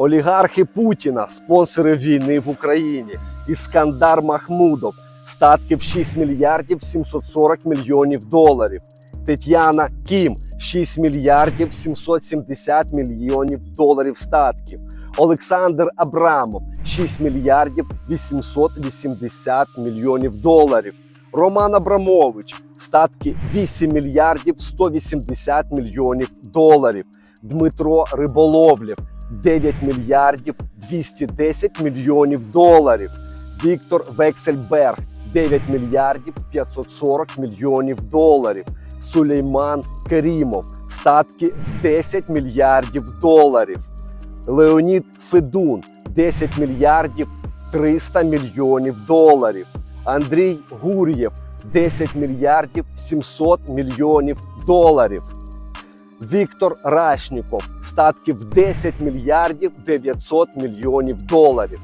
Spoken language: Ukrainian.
Олігархи Путіна, спонсори війни в Україні. Іскандар Махмудов, статки в 6 мільярдів 740 мільйонів доларів. Тетяна Кім, 6 мільярдів 770 мільйонів доларів статків. Олександр Абрамов, 6 мільярдів 880 мільйонів доларів. Роман Абрамович, статки 8 мільярдів 180 мільйонів доларів. Дмитро Риболовлєв, 9 мільярдів 210 мільйонів доларів. Віктор Вексельберг, 9 мільярдів 540 мільйонів доларів. Сулейман Керімов, статки в 10 мільярдів доларів. Леонід Федун, 10 мільярдів 300 мільйонів доларів. Андрій Гур'єв, 10 мільярдів 700 мільйонів доларів. Віктор Рашніков, статки в 10 мільярдів 900 мільйонів доларів.